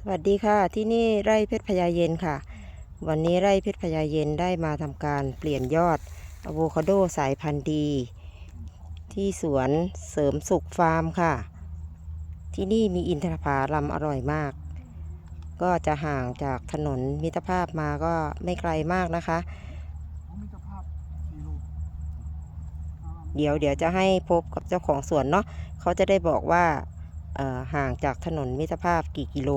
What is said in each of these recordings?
สวัสดีค่ะ ที่นี่ไร่เพชรพญาเย็นค่ะ วันนี้ไร่เพชรพญาเย็นได้มาทำการเปลี่ยนยอดอะโวคาโดสายพันธุ์ดี ที่สวนเสริมสุขฟาร์มค่ะ ที่นี่มีอินทผลัมอร่อยมาก ก็จะห่างจากถนนมิตรภาพมาก็ไม่ไกลมากนะคะ เดี๋ยวเดี๋ยวจะให้พบกับเจ้าของสวนเนาะเขาจะได้บอกว่าเอ่อห่างจากถนนมิตรภาพกี่กิโล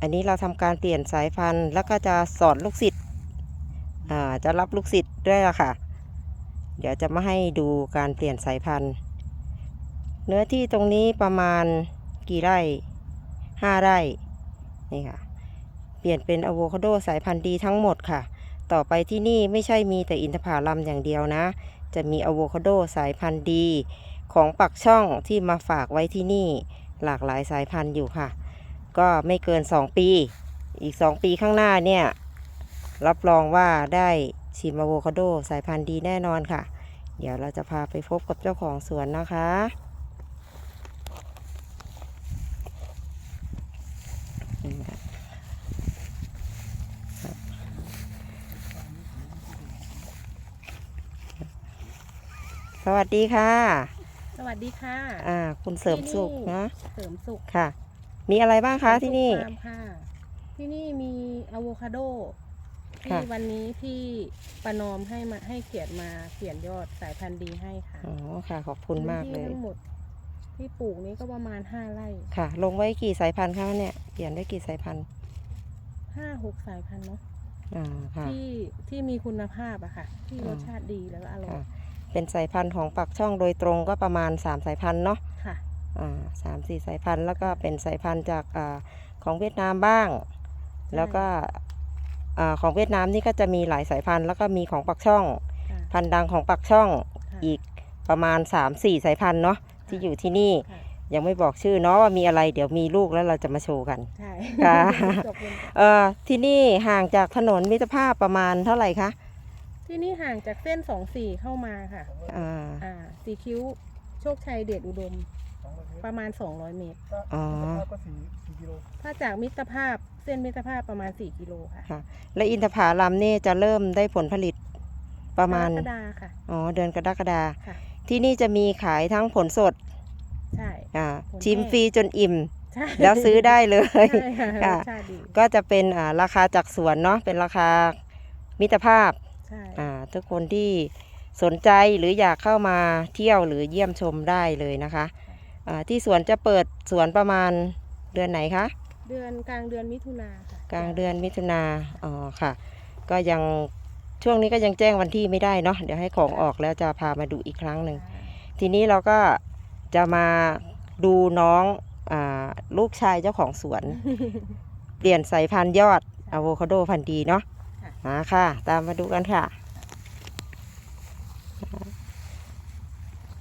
อันนี้เราทำการเปลี่ยนสายพันธุ์ แล้วก็จะสอนลูกศิษย์จะรับลูกศิษย์ด้วยละค่ะ เดี๋ยวจะมาให้ดูการเปลี่ยนสายพันธุ์ เนื้อที่ตรงนี้ประมาณกี่ไร่ห้าไร่นี่ค่ะ เปลี่ยนเป็นอะโวคาโดสายพันธุ์ดีทั้งหมดค่ะ ต่อไปที่นี่ไม่ใช่มีแต่อินทผลัมอย่างเดียวนะ จะมีอะโวคาโดสายพันธุ์ดี ของปักช่องที่มาฝากไว้ที่นี่หลากหลายสายพันธุ์อยู่ค่ะ ก็ไม่เกิน 2 ปี อีก 2 ปีข้างหน้าเนี่ย รับรองว่าได้ชิมอะโวคาโดสายพันธุ์ดีแน่นอนค่ะ เดี๋ยวเราจะพาไปพบกับเจ้าของสวนนะคะ สวัสดีค่ะ สวัสดีค่ะ อ่า คุณเสริมสุขนะ เสริมสุข ค่ะ มีอะไรบ้างคะที่นี่เสริมสุขฟาร์มค่ะ ที่นี่มีอะโวคาโดค่ะที่วันนี้พี่ประนอมให้มาให้เกียรติมาเปลี่ยนยอดสายพันธุ์ดีให้ค่ะอ๋อค่ะ ขอบคุณมากเลพื้นยที่ทั้งหมดที่ปลูกนี้ก็ประมาณห้าไร่ค่ะ ลงไว้กี่สายพันธุ์คะเนี่ย เปลี่ยนได้กี่สายพันธุ์ ห้าหกสายพันธุ์เนาะอ่า ค่ะ ที่ที่มีคุณภาพอะค่ะ ที่อืมรสชาติดีแล้วก็อร่อยค่ะ เป็นสายพันธุ์ของปักช่องโดยตรงก็ประมาณ 3 สายพันธุ์เนาะค่ะอ่า สามสี่สายพันธุ์แล้วก็เป็นสายพันธุ์จากอาของเวียดนามบ้าง แล้วก็อ่าของเวียดนามนี่ก็จะมีหลายสายพันธุ์ แล้วก็มีของปักช่องค่ะพันธุ์ดังของปักช่องค่ะอีกประมาณ3-4สายพันธุ์เนาะที่อยู่ที่นี่ค่ะยังไม่บอกชื่อเนาะว่ามีอะไรเดี๋ยวมีลูกแล้วเราจะมาโชว์กันใช่ค่ะจบเลยเอ่อที่นี่ห่างจากถนนมิตรภาพประมาณเท่าไหร่คะที่นี่ห่างจากเส้นสองสี่เข้ามาค่ะอ่าอ่าสีคิ้วโชคชัยเดชอุดม สองร้อยเมตรประมาณ 200 เมตรถ้าอ๋อมิตรภาพก็สี่สี่กิโลถ้าจากมิตรภาพเส้นมิตรภาพประมาณ 4 กิโลค่ะค่ะ และอินทผลัมนี่จะเริ่มได้ผลผลิตประมาณ กรกฎาค่ะ อ๋อ เดือนกรกฎาค่ะ ที่นี่จะมีขายทั้งผลสด ใช่ อ่า ผลชิมแห้งฟรีจนอิ่ม ใช่แล้วซื้อได้เลย ใช่ค่ะรค่ะสชาติดีก็จะเป็นอ่าราคาจากสวนเนาะ เป็นราคามิตรภาพ ใช่อ่าทุกคนที่สนใจหรืออยากเข้ามาเที่ยวหรือเยี่ยมชมได้เลยนะคะอ่า ที่สวนจะเปิดสวนประมาณเดือนไหนคะ เดือนกลางเดือนมิถุนาค่ะกลางเดือนมิถุนาอ๋อค่ะ ก็ยังช่วงนี้ก็ยังแจ้งวันที่ไม่ได้เนาะเดี๋ยวให้ของออกแล้วจะพามาดูอีกครั้งหนึ่งทีนี้เราก็จะมาดูน้องอาลูกชายเจ้าของสวน เปลี่ยนสายพันธุ์ยอดอะโวคาโดพันธุ์ดีเนาะค่ะมาค่ะ ตามมาดูกันค่ะ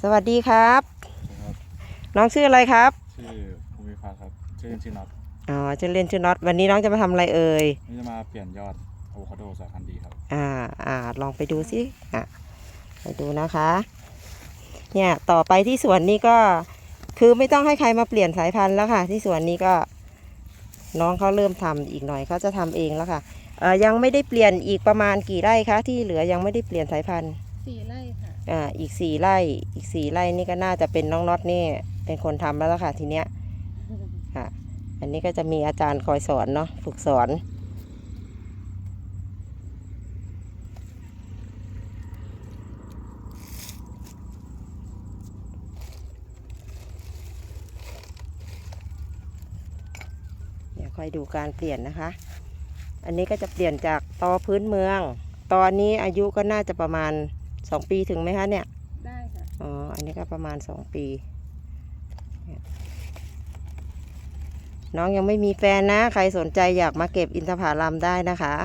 สวัสดีครับครับ น้องชื่ออะไรครับ ชื่อภูมิพัฒน์ครับ ชื่อเล่นชื่อน็อตอ๋อชื่อเล่นชื่อน็อต วันนี้น้องจะมาทำอะไรเอ่ย นี่จะมาเปลี่ยนยอดอะโวคาโดสายพันธุ์ดีครับ อ่า อ่า ลองไปดูสิอะไปดูนะคะ เนี่ย ต่อไปที่สวนนี้ก็ คือไม่ต้องให้ใครมาเปลี่ยนสายพันธุ์แล้วค่ะ ที่สวนนี้ก็ น้องเขาเริ่มทำอีกหน่อยเขาจะทำเองแล้วค่ะเอ่อยังไม่ได้เปลี่ยนอีกประมาณกี่ไร่คะ ที่เหลือยังไม่ได้เปลี่ยนสายพันธุ์ สี่ไร่ค่ะ อ่า อีกสี่ไร่ อีกสี่ไร่นี่ก็น่าจะเป็นน้องน็อตนี่ เป็นคนทำแล้วล่ะค่ะ ทีเนี้ยค่ะ อันนี้ก็จะมีอาจารย์คอยสอนเนาะฝึกสอน เดี๋ยวคอยดูการเปลี่ยนนะคะ อันนี้ก็จะเปลี่ยนจากตอพื้นเมือง ตอนนี้อายุก็น่าจะประมาณ2ปีถึงไหมคะเนี่ย ได้ค่ะ อ๋อ อันนี้ก็ประมาณ2ปีเนี่ย น้องยังไม่มีแฟนนะ ใครสนใจอยากมาเก็บอินทผลัมได้นะคะ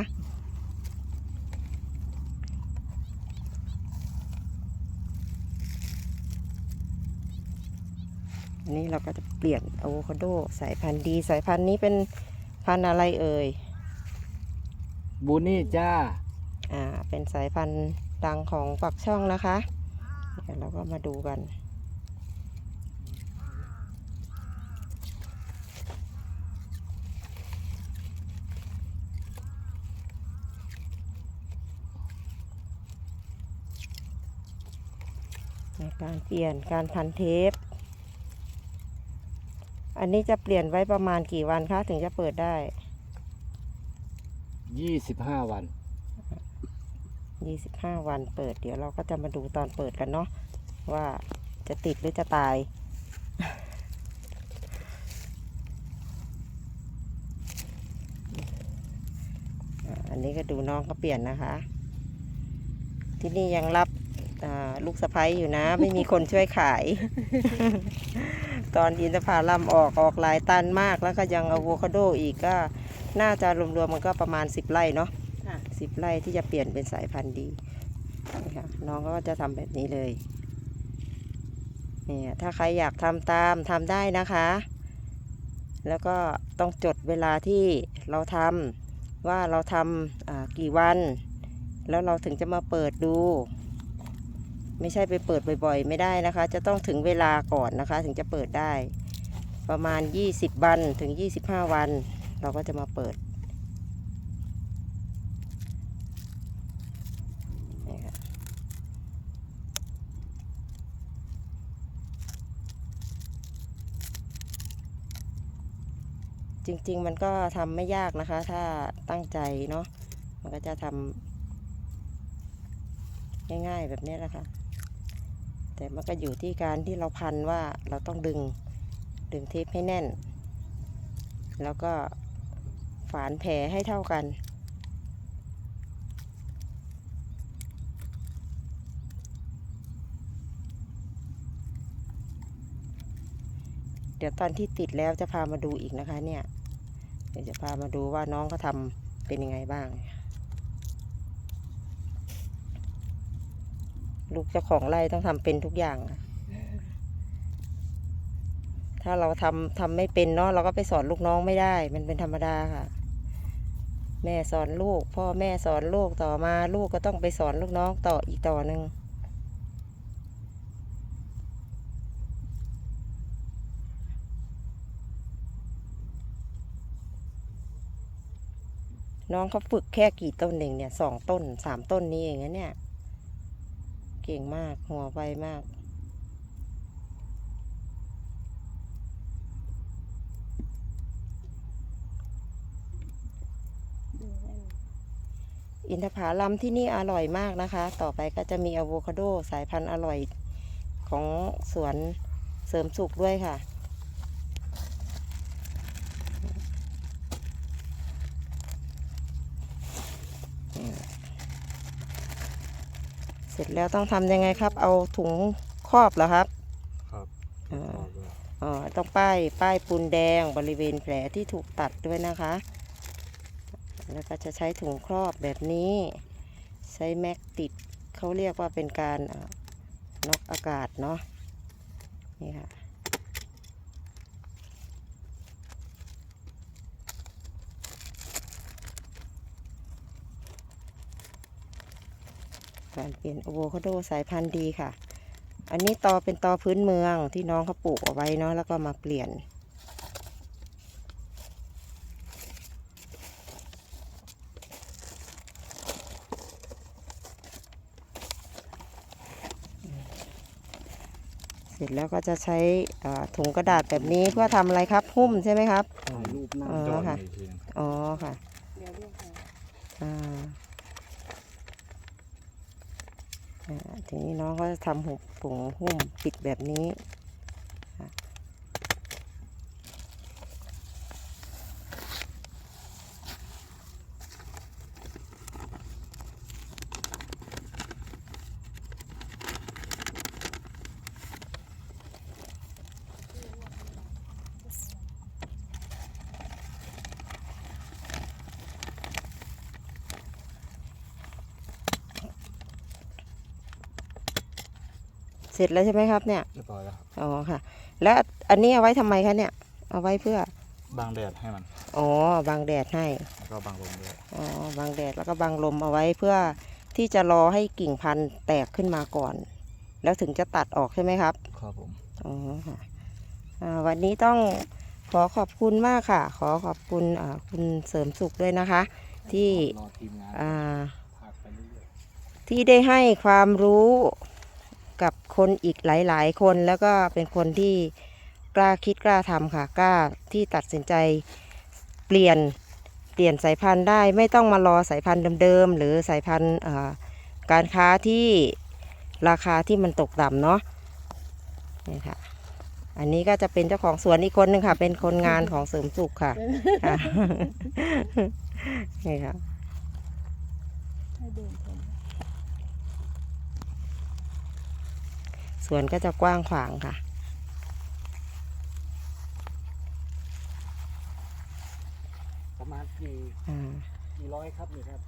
อันนี้เราก็จะเปลี่ยนอะโวคาโด สายพันธุ์ดีสายพันธุ์นี้เป็นพันธุ์อะไรเอ่ย บูนี่จ้า อ่า เป็นสายพันธุ์ดังของปักช่องนะคะ เดี๋ยวเราก็มาดูกัน การเปลี่ยนการพันเทป อันนี้จะเปลี่ยนไว้ประมาณกี่วันคะ ถึงจะเปิดได้ยี่สิบห้าวัน25วันเปิด เดี๋ยวเราก็จะมาดูตอนเปิดกันเนาะว่าจะติดหรือจะตายอ่าอันนี้ก็ดูน้องก็เปลี่ยนนะคะ ที่นี่ยังรับอ่า ลูกสะพ้ยอยู่นะ ไม่มีคนช่วยขาย ตอนอินทผลัมออกออกหลายตันมากแล้วก็ยังอะโวคาโดอีกก็น่าจะรวมๆมันก็ประมาณ 10ไร่เนาะค่ะสิบไร่ที่จะเปลี่ยนเป็นสายพันธุ์ดีนี่ค่ะน้องก็จะทำแบบนี้เลยเนี่ยถ้าใครอยากทำตามทำได้นะคะ แล้วก็ต้องจดเวลาที่เราทำว่าเราทำอ่ากี่วัน แล้วเราถึงจะมาเปิดดู ไม่ใช่ไปเปิดบ่อย ๆ ไม่ได้นะคะ จะต้องถึงเวลาก่อนนะคะ ถึงจะเปิดได้ ประมาณ 20 วันถึง 25 วัน เราก็จะมาเปิดนี่ค่ะจริงๆ มันก็ทำไม่ยากนะคะ ถ้าตั้งใจเนาะมันก็จะทำง่ายๆแบบนี้แหละค่ะ แต่มันก็อยู่ที่การที่เราพันว่าเราต้องดึงดึงเทปให้แน่น แล้วก็ฝานแผลให้เท่ากัน เดี๋ยวตอนที่ติดแล้วจะพามาดูอีกนะคะเนี่ย เดี๋ยวจะพามาดูว่าน้องเขาทำเป็นยังไงบ้าง ลูกเจ้าของไร่ต้องทำเป็นทุกอย่างอะถ้าเราทำทำไม่เป็นเนาะเราก็ไปสอนลูกน้องไม่ได้ มันเป็นธรรมดาค่ะ แม่สอนลูก พ่อแม่สอนลูกต่อมา ลูกก็ต้องไปสอนลูกน้องต่ออีกต่อหนึ่งน้องเขาฝึกแค่กี่ต้นเองเนี่ยสองต้นสามต้นนี้เองนะเนี่ยเก่งมาก หัวไวมาก อินทผลัมที่นี่อร่อยมากนะคะ ต่อไปก็จะมีอะโวคาโดสายพันธุ์อร่อยของสวนเสริมสุขด้วยค่ะ ร็จแล้วต้องทำยังไงครับ เอาถุงครอบเหรอครับ ครับอ่าต่อด้วยอ๋อต้องป้ายป้ายปูนแดงบริเวณแผลที่ถูกตัดด้วยนะคะ แล้วก็จะใช้ถุงครอบแบบนี้ ใช้แม็กติดเขาเรียกว่าเป็นการอ่าน็อกอากาศเนาะนี่ค่ะ การเปลี่ยนอะโวคาโดสายพันธุ์ดีค่ะ อันนี้ตอเป็นตอพื้นเมืองที่น้องเขาปลูกเอาไว้เนาะแล้วก็มาเปลี่ยน เสร็จแล้วก็จะใช้อ่าถุงกระดาษแบบนี้เพื่อทำอะไรครับหุ้มใช่ไหมครับ ถ่ายรูปหน้าอ๋อจอดค่ะ อีกทีนึงครับอ๋อค่ะ เดี๋ยวเรียกมาอ่าอ่า ทีนี้น้องก็จะทำหุบผงหุ้มปิดแบบนี้ สร็จแล้วใช่ไหมครับเนี่ยเรียบร้อยแล้วครับอ๋อค่ะ แล้วอันนี้เอาไว้ทำไมคะเนี่ย เอาไว้เพื่อบางแดดให้มันอ๋อบังแดดให้แล้วก็บางลมด้วยอ๋อบังแดดแล้วก็บังลมเอาไว้เพื่อที่จะรอให้กิ่งพันธุ์แตกขึ้นมาก่อน แล้วถึงจะตัดออกใช่ไหมครับครับผมอ๋อค่ะอ่าวันนี้ต้องขอขอบคุณมากค่ะ ขอขอบคุณอ่าคุณเสริมสุขด้วยนะคะ ที่รอทีมงานอ่าพาไปเรื่อยที่ได้ให้ความรู้ กับคนอีกหลาย ๆ คนแล้วก็เป็นคนที่กล้าคิดกล้าทำค่ะกล้าที่ตัดสินใจเปลี่ยนเปลี่ยนสายพันธุ์ได้ไม่ต้องมารอสายพันธุ์เดิมๆหรือสายพันธุ์เอ่อการค้าที่ราคาที่มันตกต่ำเนาะนี่ค่ะ อันนี้ก็จะเป็นเจ้าของสวนอีกคนหนึ่งค่ะ เป็นคนงานของเสริมสุขค่ะค่ะนี่ค่ะ ให้เดินชม ส วนก็จะกว้างขวางค่ะ ประมาณกี่อ่ากี่ร้อยครับนี่ครับ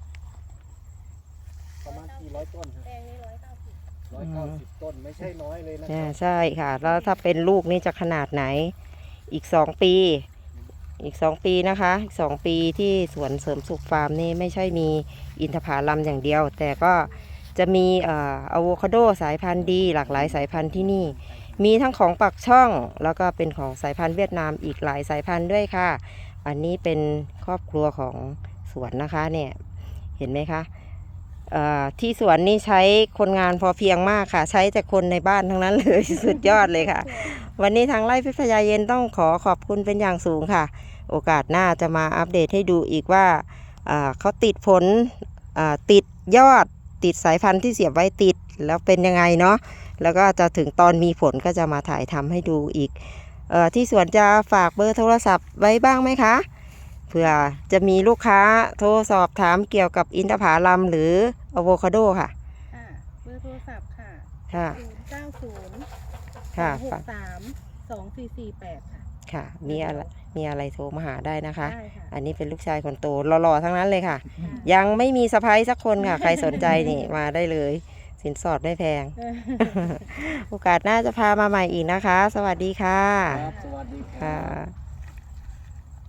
ประมาณกี่ร้อยต้นครับแปลงนี้ร้อยเก้าสิบร้อยเก้าสิบต้นไม่ใช่น้อยเลยนะคใช่รับใช่ค่ะ แล้วถ้าเป็นลูกนี่จะขนาดไหน อีกสองปี อีกสองปีนะคะ อีกสองปีที่สวนเสริมสุขฟาร์มนี่ไม่ใช่มีอินทผลัมอย่างเดียว แต่ก็ จะมีเอ่ออะโวคาโดสายพันธุ์ดี หลากหลายสายพันธุ์ที่นี่ มีทั้งของปักช่อง แล้วก็เป็นของสายพันธุ์เวียดนามอีกหลายสายพันธุ์ด้วยค่ะ อันนี้เป็นครอบครัวของสวนนะคะเนี่ยเห็นไหมคะที่สวนนี่ใช้คนงานพอเพียงมากค่ะ ใช้แต่คนในบ้านทั้งนั้นเลยสุดยอดเลยค่ะ วันนี้ทางไร่พิพยาเย็นต้องขอขอบคุณเป็นอย่างสูงค่ะ โอกาสหน้าจะมาอัปเดตให้ดูอีกว่าเขาติดผลติดยอด ติดสายพันธุ์ที่เสียบไว้ติดแล้วเป็นยังไงเนาะแล้วก็จะถึงตอนมีผลก็จะมาถ่ายทำให้ดูอีกเออที่สวนจะฝากเบอร์โทรศัพท์ไว้บ้างไหมคะเผื่อจะมีลูกค้าโทรสอบถามเกี่ยวกับอินทผลัมหรืออะโวคาโดค่ะอ่าเบอร์โทรศัพท์ค่ะค่ะศูนย์เก้าศูนย์ค่ะหฝากกสามสองสี่สี่แปดค่ะ ค่ะ มีอะไรมีอะไรโทรมาหาได้นะคะ ได้ค่ะ อันนี้เป็นลูกชายคนโตหล่อๆทั้งนั้นเลยค่ะค่ะยังไม่มีสะพ้ายสักคนค่ะ ใครสนใจนี่ มาได้เลย สินสอดไม่แพงเออโอกาสหน้าจะพามาใหม่อีกนะคะ สวัสดีค่ะครับสวัสดีครัค่ะบ